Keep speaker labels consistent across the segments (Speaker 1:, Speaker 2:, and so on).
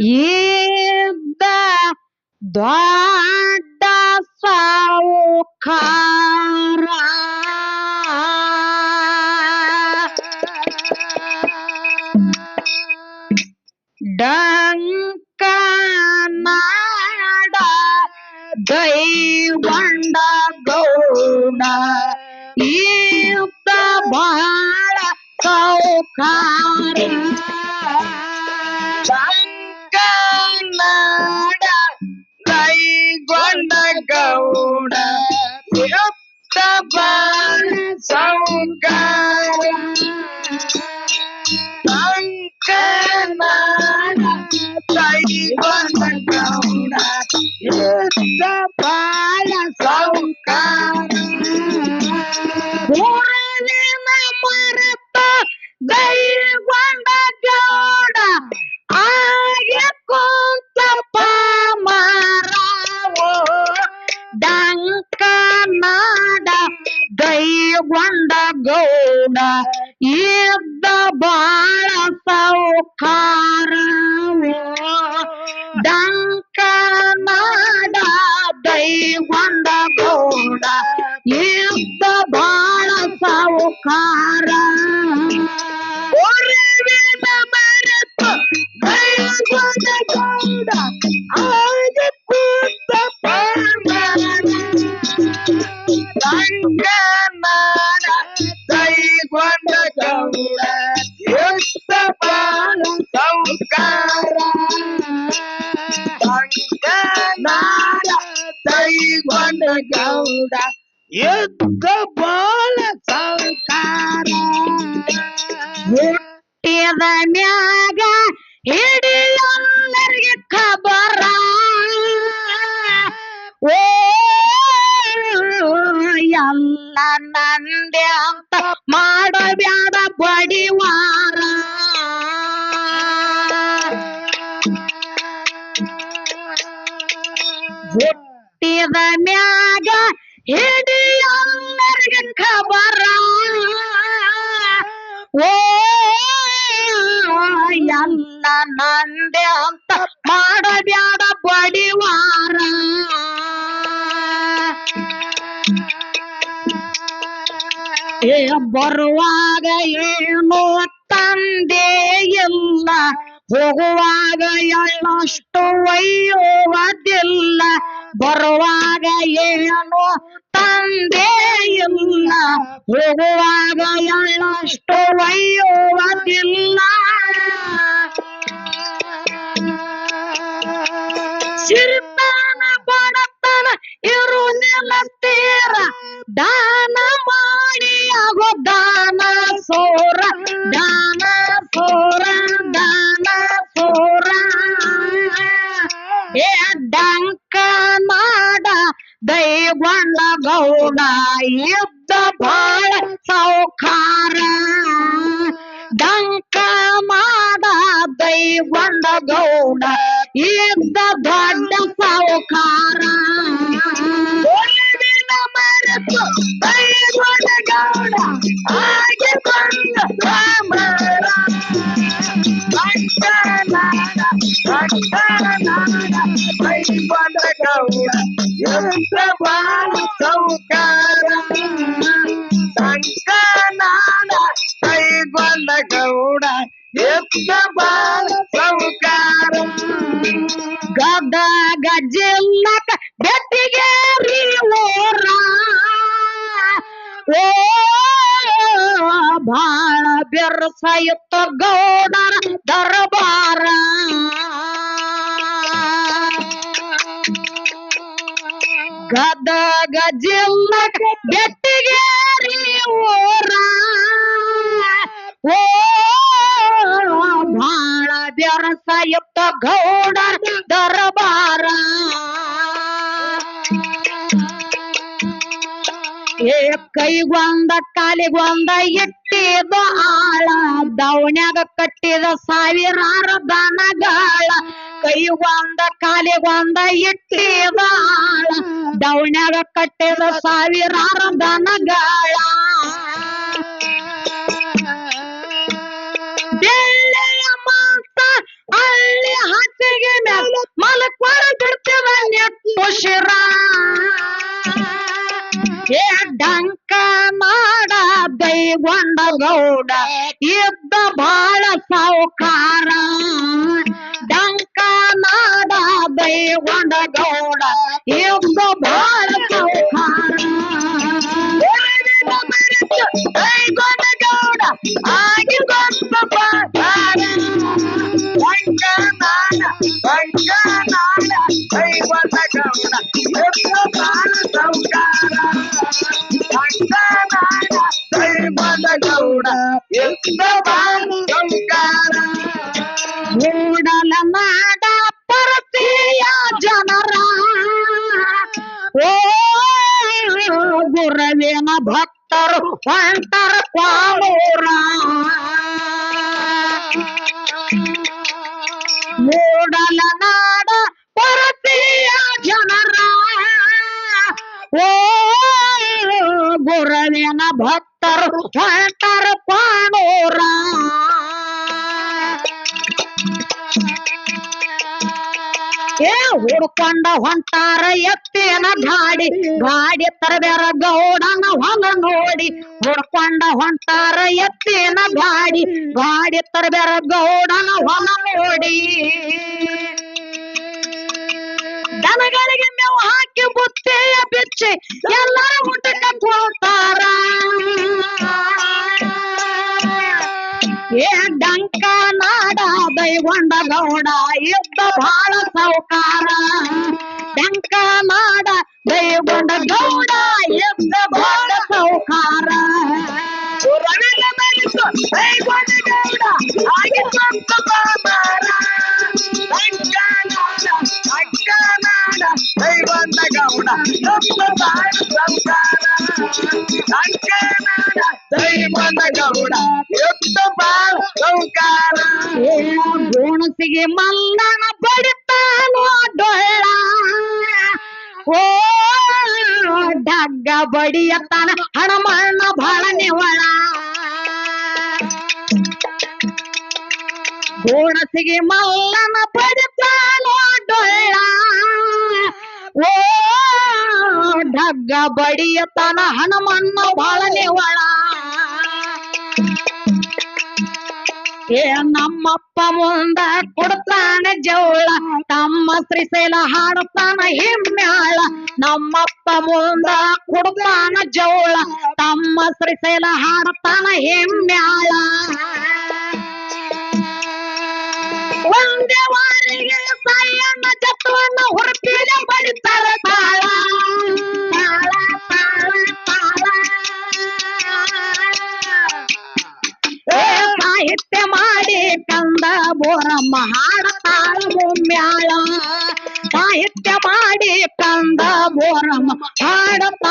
Speaker 1: ಇದ್ದ ದೊಡ್ಡ ಸಾವುಕಾರ ಸೌಕಾರವೋ ಡಂಕನಾಡ ದೈವಂಡ ಗೌಡ ಇದ್ದ ಬಾಳ ಸೌಕಾರ
Speaker 2: ಒರವಿನ ಮರೆತ ದೈವದ ಗೌಡ ಗೌಡ ಎದ್ದ ಬಾಳ ಸೌಕಾರ
Speaker 1: ಹುಟ್ಟಿದ ಮ್ಯಾಗ ಹಿಡಿಯಲ್ಲರಿಗೆ ಖಬರ. ಓ ಎಲ್ಲ ನಂದೆ ಅಂತ ಮಾಡಬ್ಯಾಡ ಬಡಿವಾರ. ಹುಟ್ಟಿದ ಮ್ಯಾಗ ಹಿಡಿಯಲ್ಲರಿಗೆ ಖಬರ ಓ, ಎಲ್ಲ ನಂದೆ ಅಂತ ಮಾಡಬ್ಯಾಡ ಬಡಿವಾರ ಏ, ಬರುವಾಗ ಏನು ತಂದೆ ಇಲ್ಲ, ಹೋಗುವಾಗ ಎಳ್ಳಷ್ಟು ಒಯ್ಯುವುದಿಲ್ಲ. ಬರುವಾಗ ಏನು ತಂದೆ ಇಲ್ಲ ಹೋಗುವಾಗ ಎಳ್ಳಷ್ಟು ಒಯ್ಯುವುದಿಲ್ಲ. ಮಾಡ ದೈವಂಡ ಗೌಡ ಇದ್ದ ದೊಡ್ಡ ಸೌಕಾರ
Speaker 2: ಒಲವಿನ ಮರೆತು ದೈವದ ಗೌಡ ಹಾಗೆ ಬಂದ ರಾಮರ ಭಕ್ತನಾದ ಭಕ್ತನಾದ ದೈವದ ಗೌಡ ಎಂತ ಬಾಳ ಸೌಕಾರ ಸಂಕನಾದ ಗೌಡ, ಎತ್ತ ಬಾಳ ಸೌಕಾರ.
Speaker 1: ಗದ ಗಜಿಲ್ಲಕ ಬೆಟ್ಟಿಗೇರಿ ಊರ ಓ, ಬಾಳ ಬೆರಸಾಯುತ್ತ ಗೌಡರ ದರಬಾರ. ಗದ ಗಜಿಲ್ಲಕ ಬೆಟ್ಟಿಗೇರಿ ಊರ ಓ ಬಾಳ ಬೆರಸಾಯುತ್ತ ಗೌಡರ ದರಬಾರ ಏ ಕೈಗೊಂದ ಕಾಲಿಗೊಂದ ಇಟ್ಟಿದ ಆಳ ದವಣ್ಯಾಗ ಕಟ್ಟಿದ ಸಾವಿರಾರ ದನಗಾಳ ಕೈಗೊಂದ ಕಾಲಿಗೊಂದ ಇಟ್ಟಿದ ಆಳ ದವಣ್ಯಾಗ ಕಟ್ಟಿದ ಸಾವಿರಾರ ದನಗಾಳ ಮಲಕ್ವಾರ ಬಿಡ್ತೇವ ಎತ್ತು ಶಿರ ಏ ಡಂಕ ಮಾಡ ಬೈಗೊಂಡ ಗೌಡ ಇದ್ದ ಬಾಳ ಸಾವುಕಾರ.
Speaker 2: ಡಂಕ ಮಾಡ ದೈಗೊಂಡ ಗೌಡ ಎತ್ತ ಬಾಳ ಸೌಕಾರ
Speaker 1: ಮೂಡಲ ನಾಡ ಪರತೆಯ ಜನರ. ಓ ಗುರವೇನ ಭಕ್ತರು ಹೊಂಟರ ಕ್ವಾಳೂರ ಗುರವಿನ ಭಕ್ತರು ಹೊಂಟರ ಪಾನೋರ. ಏ ಹುಡ್ಕೊಂಡ ಹೊಂಟಾರ ಎತ್ತೇನ ಗಾಡಿ. ಗಾಡಿ ತರಬೇರ ಗೌಡನ ಹೊಲ ನೋಡಿ. ಹುಡ್ಕೊಂಡ ಹೊಂಟಾರ ಎತ್ತೇನ ಗಾಡಿ. ಗಾಡಿ ತರಬೇರ ಗೌಡನ ಹೊಲ ನೋಡಿ. ದನಗಳಿಗೆ ಮೇವು ಹಾಕಿ ಗೌಡ
Speaker 2: ಎತ್ತ ಬಾಳ
Speaker 1: ಏ ಗೋಣಸಿಗೆ ಮಲ್ಲನ ಬಡಿತಾನೋ ಡೊಳ್ಳ. ಓ, ಡಗ್ಗ ಬಡಿಯತ್ತಾನ ಹಣಮಣ್ಣ ಬಹಳ ನಿವಳ ಗೋಣಸಿಗೆ ಮಲ್ಲನ ಬಡಿತಾನೋ ಡೊಳ್ಳ. ಓ ಡಗ್ಗ ಬಡಿಯತನ ಹಣಮಣ್ಣ ಬಾಳ ನಿವಳ ಏ ನಮ್ಮಪ್ಪ ಮುಂದ ಕೊಡ್ತಾನೆ ಜೌಳ, ತಮ್ಮ ಶ್ರೀಶೈಲ ಹಾಡುತ್ತಾನ ಹಿಮ್ಮ್ಯಾಳ. ನಮ್ಮಪ್ಪ ಮುಂದ ಕೊಡ್ತಾನ ಜೌಳ, ತಮ್ಮ ಶ್ರೀಶೈಲ ಹಾಡುತ್ತಾನ ಹಿಮ್ಮ್ಯಾಳ. ಒಂದೇ ವಾರಿಗೆ ಸಾಯಣ್ಣ ಜತ್ವನ್ನ ಹುಡುಕಿದ ಬಡಿತಾರ ತಾಳ ಬೋರಮ್ಮ ಹಾಡತಾಳು ಮ್ಯಾಳ ಸಾಹಿತ್ಯ ಮಾಡಿ ಕಂದ ಬೋರಮ್ಮ. ಹಾಡತಾಳ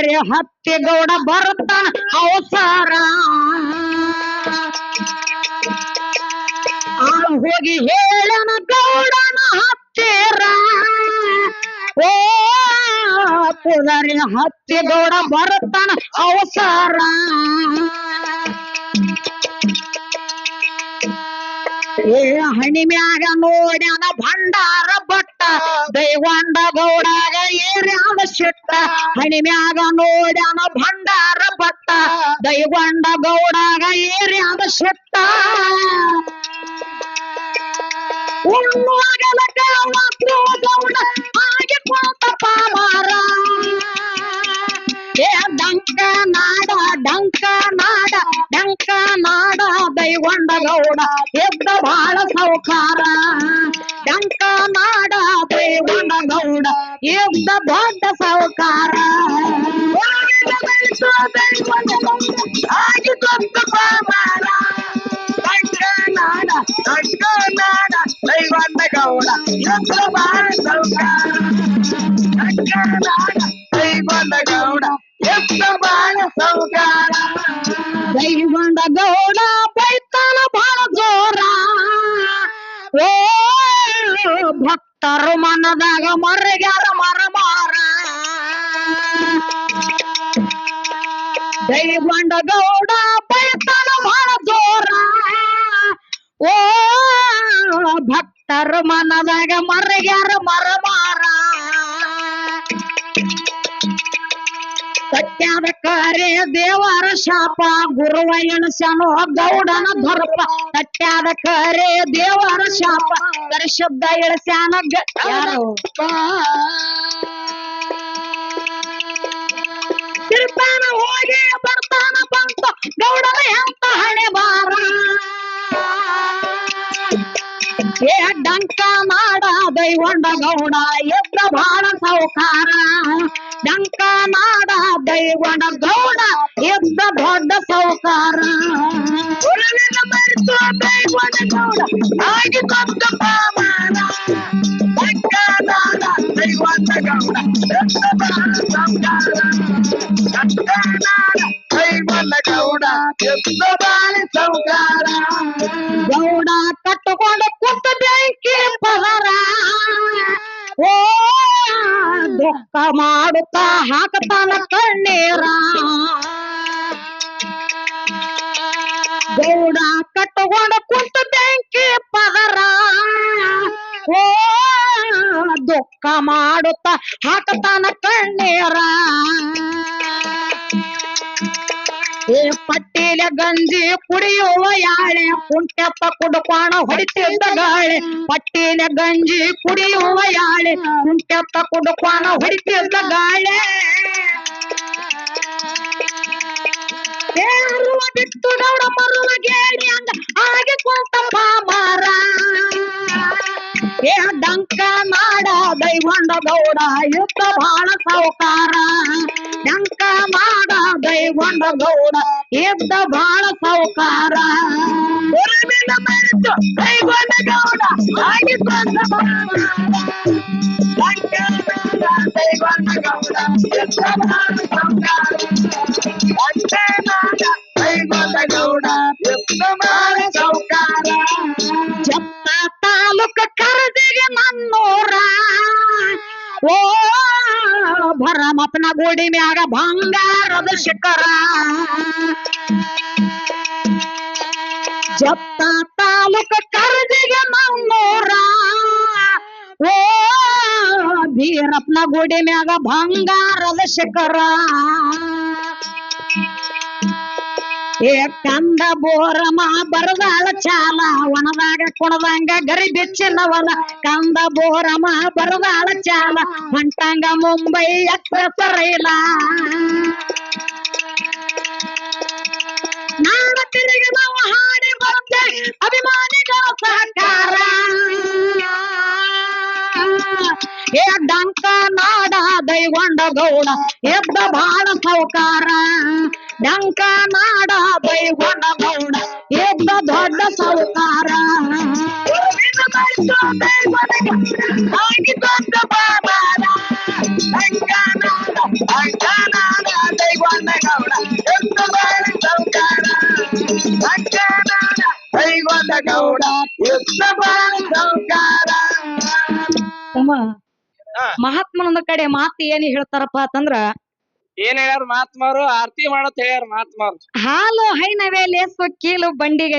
Speaker 1: ಕುದರೆ ಹತ್ತಿ ಗೌಡ ಬರ್ತಾನ ಅವಸರ ಹೋಗಿ ಹೇಳನ ಗೌಡನ ಹತ್ತಿರ. ಓ ಪುನರಿ ಹತ್ತಿ ಗೌಡ ಬರುತ್ತಾನ ಅವಸರ ಏ ಹಣಿ ಮ್ಯಾಗ ನೋಡ್ಯಾನ ಭಂಡಾರ ಬಟ್ಟ ದೈವಂಡ ಗೌಡಾಗ ಏರ್ಯಾನ ಶಿಟ್ಟ. ಹಣಿ ಮ್ಯಾಗ ನೋಡ್ಯಾನ ಭಂಡಾರ ಬಟ್ಟ ದೈವಂಡ ಗೌಡಾಗ ಏರ್ಯಾನ ಶಿಟ್ಟ. ಉಣ್ಣುವಾಗಲ ಕಾವತ್ತು ಗೌಡ, ಹಾಗೆ ಪಾಮಾರ. ಏ ಡಂಕ ನಾಡ ಡಂಕ ನಾಡ ಡಂಕ ನಾಡ ದೈವಂಡ ಗೌಡ, ಎದ್ದ ಬಾಳ ಸೌಕಾರ. ಡಂಕ ನಾಡ ದೈವಂಡ ಗೌಡ, ಎದ್ದ ದೊಡ್ಡ ಸೌಕಾರ.
Speaker 2: ಆಗಿ ಡಂಕ ವಂಕನಾಡ ವಂಕನಾಡ ಕೈಗೊಂಡ ಗೌಡ ಎತ್ತ ಬಾಳ ಸೌಕಾರ. ಡಂಕ ನಾಡ ಕೈಗೊಂಡ ಗೌಡ ಎತ್ತ ಬಾಳ ಸೌಕಾರ
Speaker 1: ದೈಗೊಂಡ ಗೌಡ ಪೈತನ ಬಹಳ ಜೋರ ಓ ಭಕ್ತರು ಮನದಾಗ ಮರಗ್ಯಾರ ಮರ ಮಾರ ದೈಗೊಂಡ ಗೌಡ ಪೈತನ ಬಹಳ ಜೋರ ಓ ಭಕ್ತರು ಮನದಾಗ ಮರಗ್ಯಾರ ಮರ ಕರೆ ದೇವರ ಶಾಪ? ಗುರುವ ಎಣಸ್ಯಾನೋ ಗೌಡನ ದೊರಪ. ಕರೆ ದೇವರ ಶಾಪ. ಪರಿಶುದ್ಧ ಎಳಸ್ಯಾನ ತಿರ್ತಾನ ಹೋಗಿ, ಬರ್ತಾನ ಬಂತ. ಗೌಡನ ಎಂತ ಹಣೆ ಬಾರ? ಏ ಡಂಕ ಮಾಡ ದೈವಂಡ ಗೌಡ, ಎದ್ದ ಬಾಳ ಸೌಕಾರ. ದೈವಂಡ ಗೌಡ ಎದ್ದ ದೊಡ್ಡ ಸೌಕಾರ ಉರುಳಿನ ಮರೆತು ದೈವಂಡ ಗೌಡ ಆಗಿ ದೊಡ್ಡ ಪಾಮಾನ ಡಂಕ ನಾಡ ದೈವಂಡ ಗೌಡ ಎದ್ದ ಬಾಳ ಸೌಕಾರ ಡಂಕ ನಾಡ ದೈವಂಡ ಗೌಡ ಎದ್ದ ಬಾಳ ಸೌಕಾರ ಗೌಡ ಕಟ್ಟುಕೊಂಡು ಕುತ್ತ ಬೆಂಕಿ ಪದರ ಓ ದುಃಖ ಮಾಡುತ್ತಾ ಹಾಕತಾನ ಕಣ್ಣೀರ. ಗೌಡ ಕಟ್ಟುಕೊಂಡು ಕುಂತ ಬೆಂಕಿ ಪದರ. ಓ ದುಃಖ ಮಾಡುತ್ತಾ ಹಾಕತಾನ ಕಣ್ಣೀರ. ಏ ಪಟ್ಟಿಲ ಗಂಜಿ ಕುಡಿಯುವ ಯಾಳೆ ಕುಂಟೆಪ್ಪ ಕುಡ್ಕೋಣ ಹೊಡಿತಿದ್ದ ಗಾಳೆ. ಪಟ್ಟಿಲ ಗಂಜಿ ಕುಡಿಯುವ ಯಾಳೆ ಕುಂಟೆಪ್ಪ ಕುಡ್ಕೋಣ ಹೊಡಿತಿದ್ದ ಗಾಳೆ. ಅರುವ ಬಿಟ್ಟು ಗೌಡ ಮರುವ ಅಂದ ಹಾಗೆ ಕುಂತಪ್ಪ ಮಾರ. ಏ ಡಂಕ ನಾಡ ದೈವಂಡ ಗೌಡ ಯುದ್ಧ ಬಾಳ ಸಾವುಕಾರ ಡಂಕ ನಾಡ ದೈವಂಡ ಗೌಡ ಯುದ್ಧ ಬಾಳ ಸಾವುಕಾರ ಉರುಳಿನ ಮರೆತು ದೈವಂಡ ಗೌಡ ಹಾಗೆ ಕೊಂದ ಬಾಳ. ಡಂಕ ನಾಡ ದೈವಂಡ ಗೌಡ ಯುದ್ಧ ಬಾಳ ಸಾವುಕಾರ. ಡಂಕ ನಾಡ ದೈವಂಡ ಗೌಡ ಯುದ್ಧ ಬಾಳ ಸಾವುಕಾರ. ಜಪ್ಪ ತಾಲೂಕ ಕರದಿಗೆ ನನ್ನೂರ ಓ ಭರಮಪ್ಪನ ಗುಡಿ ಮ್ಯಾಗ ಬಂಗಾರದ ಶಿಖರ ಜಪ್ಪ ತಾಲೂಕ ಕರದಿಗೆ ನನ್ನೂರ ಓ ಬೀರಪ್ಪನ ಗುಡಿ ಮ್ಯಾಗ ಬಂಗಾರದ ಶಿಖರ ಏ ಕಂದ ಬರದಾಳ ಚಾಲ, ಒಣದಾಗ ಕುಣದಂಗ ಗರಿ ಬಿಚ್ಚಿನವನ. ಕಂದ ಬೋರಮ ಬರದಾಳ ಚಾಲ, ಹೊಂಟಂಗ ಮುಂಬೈ ಎಕ್ಸ್ಪ್ರೆಸ್ ರೈಲ ನಾಡ ತಿರುಗಿ ನಾವು ಅಭಿಮಾನಿಗಳ ಸಹಕಾರ. ಏ ಡಂಕ ನಾಡ ದೈವಂಡ ಗೌಡ, ಎದ್ದ ಬಾಳ ಸೌಕಾರ. ಡಂಕ ನಾಡ ಬೈಗೊಂಡ ಗೌಡ ಎದ್ದ ದೊಡ್ಡ ಸೌಕಾರ ಗೌಡ ಎದ್ದ ಬಾಳ ಸೌಕಾರ. ಮಹಾತ್ಮನೊಂದ ಕಡೆ ಮಾತು ಏನ್ ಹೇಳ್ತಾರಪ್ಪ ಅಂತಂದ್ರ
Speaker 2: ಏನ್ ಹೇಳ್ಯಾರ ಮಹಾತ್ಮಾರು ಆರತಿ ಮಾಡತ್ ಹೇಳ್ಯಾರ ಮಹಾತ್ಮಾರು
Speaker 1: ಹಾಲು ಹೈನವೇ ಲೇಸು ಕೀಲು ಬಂಡಿಗೆ